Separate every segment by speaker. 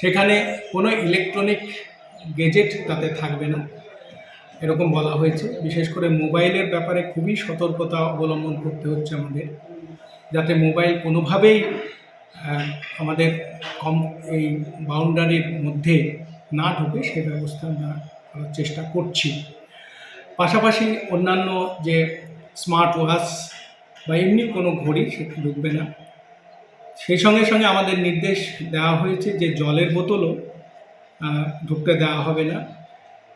Speaker 1: সেখানে কোনো electronic gazette তাতে থাকবে না। এরকম বলা হয়েছে। বিশেষ করে মোবাইলের ব্যাপারে খুবই সতর্কতা অবলম্বন করতে হচ্ছে আমাদের, যাতে মোবাইল কোনোভাবেই আমাদের কম, এই বাউন্ডারির মধ্যে না ঢুকে সে ব্যবস্থা আমরা করার চেষ্টা করছি। পাশাপাশি অন্যান্য যে স্মার্ট ওয়াচ বা এমনি কোনো ঘড়ি সেটা ঢুকবে না। সেই সঙ্গে সঙ্গে আমাদের নির্দেশ দেওয়া হয়েছে যে জলের বোতলও ঢুকতে দেওয়া হবে না।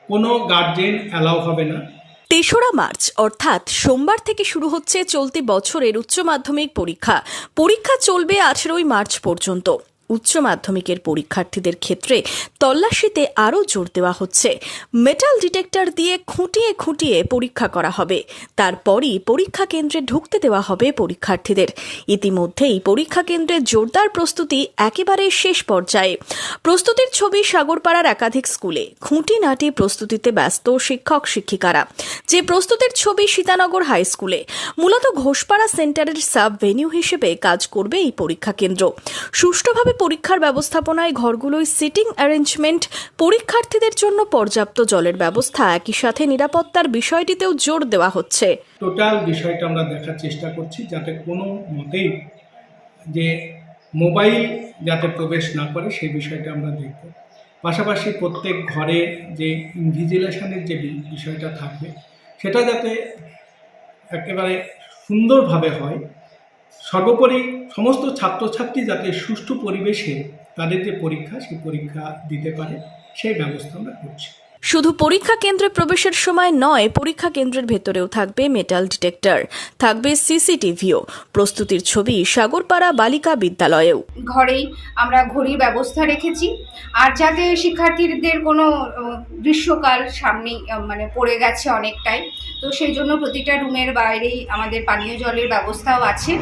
Speaker 1: কোনো গার্জেন অ্যালাউ হবে না।
Speaker 2: তেসরা মার্চ, অর্থাৎ সোমবার থেকে শুরু হচ্ছে চলতি বছরের উচ্চ মাধ্যমিক পরীক্ষা। পরীক্ষা চলবে আঠেরোই মার্চ পর্যন্ত। উচ্চ মাধ্যমিকের পরীক্ষার্থীদের ক্ষেত্রে তল্লাশিতে আরও জোর দেওয়া হচ্ছে। মেটাল ডিটেক্টর দিয়ে খুঁটিয়ে খুঁটিয়ে পরীক্ষা করা হবে। তারপরই পরীক্ষা কেন্দ্রে ঢুকতে দেওয়া হবে পরীক্ষার্থীদের। ইতিমধ্যেই পরীক্ষা কেন্দ্রে জোরদার প্রস্তুতি একেবারে শেষ পর্যায়ে। প্রস্তুতির ছবি সাগরপাড়ার একাধিক স্কুলে। খুঁটিনাটি প্রস্তুতিতে ব্যস্ত শিক্ষক শিক্ষিকারা। যে প্রস্তুতির ছবি সীতানগর হাই স্কুলে। মূলত ঘোষপাড়া সেন্টারের সাব ভেনিউ হিসেবে কাজ করবে এই পরীক্ষা কেন্দ্র। সুষ্ঠুভাবে পরীক্ষার ব্যবস্থাপনায় ঘরগুলোয় সিটিং অ্যারেঞ্জমেন্ট, পরীক্ষার্থীদের জন্য পর্যাপ্ত জলের ব্যবস্থা, একই সাথে নিরাপত্তার বিষয়টিতেও জোর দেওয়া হচ্ছে।
Speaker 1: টোটাল বিষয়টা আমরা দেখার চেষ্টা করছি, যাতে কোনো মতেই যে মোবাইল যাতে প্রবেশ না করে, সেই বিষয়টা আমরা দেখব। পাশাপাশি প্রত্যেক ঘরে যে ইনভিজিলেশনের যে বিষয়টা থাকবে, সেটা যাতে একেবারে সুন্দরভাবে হয় সর্বোপরি সমস্ত ছাত্রছাত্রী যাতে সুষ্ঠু পরিবেশে তাদের যে পরীক্ষা, সেই পরীক্ষা দিতে পারে, সেই ব্যবস্থা আমরা করছি।
Speaker 2: শুধু পরীক্ষা কেন্দ্রে প্রবেশের সময় নয়, পরীক্ষা কেন্দ্রের ভেতরেও থাকবে মেটাল ডিটেক্টর থাকবে সিসিটিভিও প্রস্তুতির ছবি সাগরপাড়া বালিকা বিদ্যালয়েও।
Speaker 3: ঘরেই আমরা ঘড়ির ব্যবস্থা রেখেছি। আর যাতে শিক্ষার্থীদের কোনো গ্রীষ্মকাল সামনেই মানে পড়ে গেছে অনেকটাই, তো সেই জন্য প্রতিটা রুমের বাইরেই আমাদের পানীয় জলের ব্যবস্থাও আছে।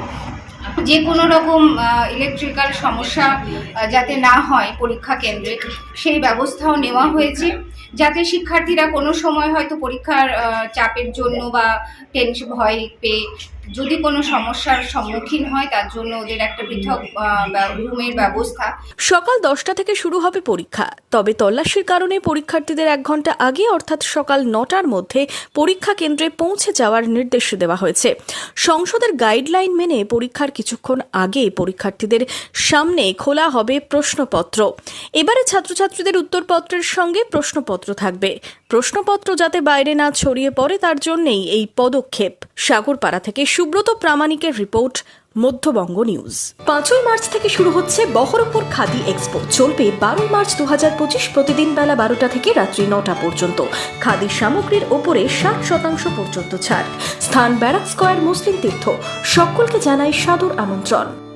Speaker 3: যে কোনো রকম ইলেকট্রিক্যাল সমস্যা যাতে না হয় পরীক্ষা কেন্দ্রে, সেই ব্যবস্থাও নেওয়া হয়েছে। যাতে শিক্ষার্থীরা কোনো সময় হয়তো পরীক্ষার চাপের জন্য বা টেনশন ভয় পেয়ে যদি কোনো সমস্যার সম্মুখীন হয়, তার জন্য ওদের একটা পৃথক রুমের ব্যবস্থা।
Speaker 2: সকাল দশটা থেকে শুরু হবে পরীক্ষা। তবে তল্লাশির কারণে পরীক্ষার্থীদের এক ঘণ্টা আগে, অর্থাৎ সকাল নটার মধ্যে, পরীক্ষা কেন্দ্রে পৌঁছে যাওয়ার নির্দেশ দেওয়া হয়েছে। সংসদের গাইডলাইন মেনে পরীক্ষার কিছুক্ষণ আগে পরীক্ষার্থীদের সামনে খোলা হবে প্রশ্নপত্র। এবারে ছাত্রছাত্রীদের উত্তরপত্রের সঙ্গে প্রশ্নপত্র থাকবে। প্রশ্নপত্র যাতে বাইরে না ছড়িয়ে পড়ে, তার জন্যেই এই পদক্ষেপ। সাগরপাড়া থেকে সুব্রত প্রামাণিকের রিপোর্ট, মধ্যবঙ্গ নিউজ। পাঁচই মার্চ থেকে শুরু হচ্ছে বহরমপুর খাদি এক্সপো। চলবে বারোই মার্চ দু হাজার পঁচিশ প্রতিদিন বেলা বারোটা থেকে রাত্রি নটা পর্যন্ত। খাদি সামগ্রীর ওপরে ষাট শতাংশ পর্যন্ত ছাড়। স্থান ব্যারাক স্কয়ার মুসলিম তীর্থ। সকলকে জানাই সাদর আমন্ত্রণ।